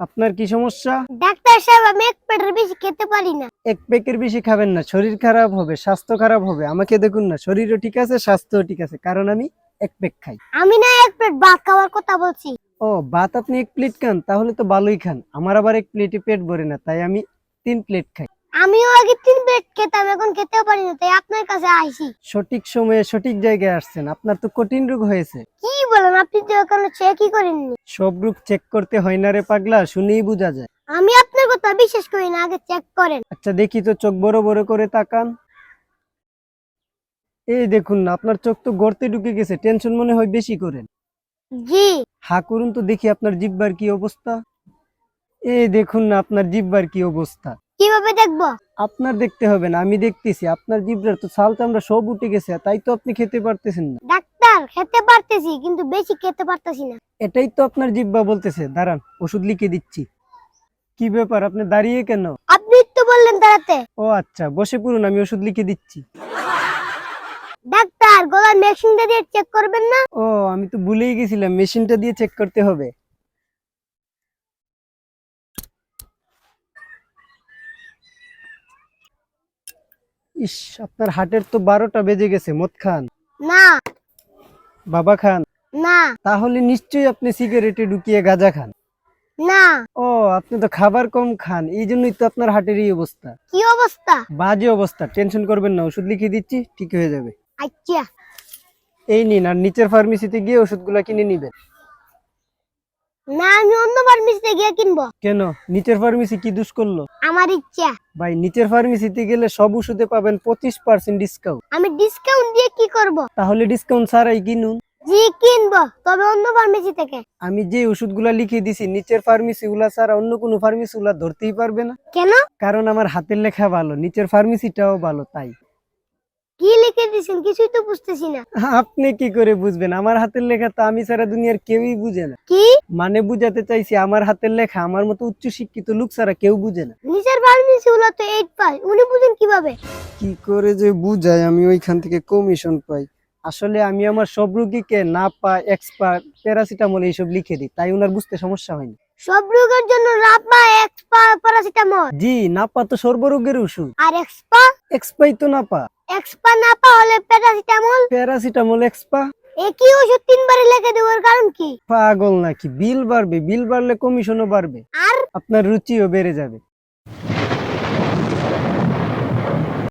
আপনার কি সমস্যা? ডাক্তার সাহেব আমি এক প্লেটের বেশি খেতে পারি না। এক প্যাকের বেশি খাবেন না শরীর খারাপ হবে স্বাস্থ্য খারাপ হবে আমাকে দেখুন না শরীরও ঠিক আছে স্বাস্থ্যও ঠিক আছে কারণ আমি এক প্যাক খাই। আমি না এক প্লেট ভাত খাওয়ার কথা বলছি। ও ভাত আপনি এক প্লেট খান তাহলে তো ভালোই খান আমার আবার এক প্লেটে পেট ভরে না তাই আমি তিন প্লেট খাই। আমিও আগে তিন প্লেট খেতাম এখন খেতেও পারি না তাই আপনার কাছে আইছি সঠিক সময়ে সঠিক জায়গায় আসছেন আপনার তো কঠিন রোগ হয়েছে। কি বলেন আপনি তো এখনও চেকই করেননি। সব রোগ চেক করতে হয় না রে পাগলা শুনেই বোঝা যায়। আমি আপনার কথা বিশ্বাস করি না আগে চেক করেন। আচ্ছা দেখি তো চোখ বড় বড় করে তাকান। এই দেখুন না আপনার চোখ তো গর্তে ঢুকে গেছে টেনশন মনে হয় বেশি করেন। জি। হা করুন তো দেখি আপনার জিব্বার কি অবস্থা। এই দেখুন না আপনার জিব্বার কি অবস্থা। কীভাবে দেখব? আপনার দেখতে হবে না আমি দেখতেছি। আপনার জিব্বার তো ছাল চামড়া সব উঠে গেছে তাই তো আপনি খেতে পারতেছেন না। ডাক্তার খেতে পারতেছি কিন্তু বেশি খেতে পারতেছি না। এটাই তো আপনার জিব্বা বলতেছে। দাঁড়ান ওষুধ লিখে দিচ্ছি। কি ব্যাপার আপনি দাঁড়িয়ে কেন? আপনি তো বললেন দাঁড়াতে ও আচ্ছা বসে পড়ুন আমি ওষুধ লিখে দিচ্ছি। ডাক্তার গলার মেশিনটা দিয়ে চেক করবেন না? ও আমি তো ভুলেই গেছিলাম মেশিনটা দিয়ে চেক করতে হবে। ইস আপনার হাটের তো বারোটা বেজে গেছে মদ খান। না। বাবা খান? না। তাহলে নিশ্চয়ই আপনি সিগারেটে ঢুকিয়ে গাঁজা খান। না। ও আপনি তো খাবার কম খান এই জন্যই তো আপনার হাটের এই অবস্থা। কি অবস্থা? বাজে অবস্থা টেনশন করবেন না ওষুধ লিখে দিচ্ছি ঠিক হয়ে যাবে। আচ্ছা। এই নিন আর নিচের ফার্মেসিতে গিয়ে ওষুধগুলো কিনে নিবেন। না আমি অন্য ফার্মেসিতে গিয়ে কিনবো। কেন? নিচের ফার্মেসি কি দুষ করল? আমার ইচ্ছা। ভাই নিচের ফার্মেসিতে গেলে সব ওষুধে পাবেন পঁচিশ পার্সেন্ট ডিসকাউন্ট আমি ডিসকাউন্ট দিয়ে কি করব? তাহলে ডিসকাউন্ট ছাড়াই কিনুন। জি কিনবো। তবে অন্য ফার্মেসি থেকে। আমি যে ওষুধগুলা লিখে দিছি নিচের ফার্মেসি গুলা ছাড়া অন্য কোনো ফার্মেসি গুলা ধরতেই পারবে না। কেন? কারণ আমার হাতের লেখা ভালো নিচের ফার্মেসিটাও ভালো তাই। কি লিখে দিয়েছেন কিছুই তো বুঝতেছি না। আপনি কি করে বুঝবেন? আমার হাতের লেখা তো আমি ছাড়া দুনিয়ার কেউই বুঝে না। কি? মানে বুঝাতে চাইছি আমার হাতের লেখা আমার মতো উচ্চ শিক্ষিত লোক ছাড়া কেউ বুঝে না। নিচের ফার্মেসি গুলো তো এইট পাস উনি বুঝেন কীভাবে? কি করে যে বুঝাই আমি ওইখান থেকে কমিশন পাই। আসলে আমি আমার সব রুগীকে না পা এক্সপার্ট প্যারাসিটামল এইসব লিখে দিই। তাই ওনার বুঝতে সমস্যা হয়নি। সব রোগের জন্য রাপা এক্সপা প্যারাসিটামল? জি নাপা তো সর্বরোগের ওষুধ। আর এক্সপা? এক্সপাই তো নাপা। এক্সপা না পা হলে প্যারাসিটামল? প্যারাসিটামল এক্সপা। একই ওষুধ তিনবারে লেখে দেওয়ার কারণ কি? পাগল নাকি? বিল বাড়বে বিল বাড়লে কমিশনও বাড়বে। আর? আপনার রুচিও বেড়ে যাবে।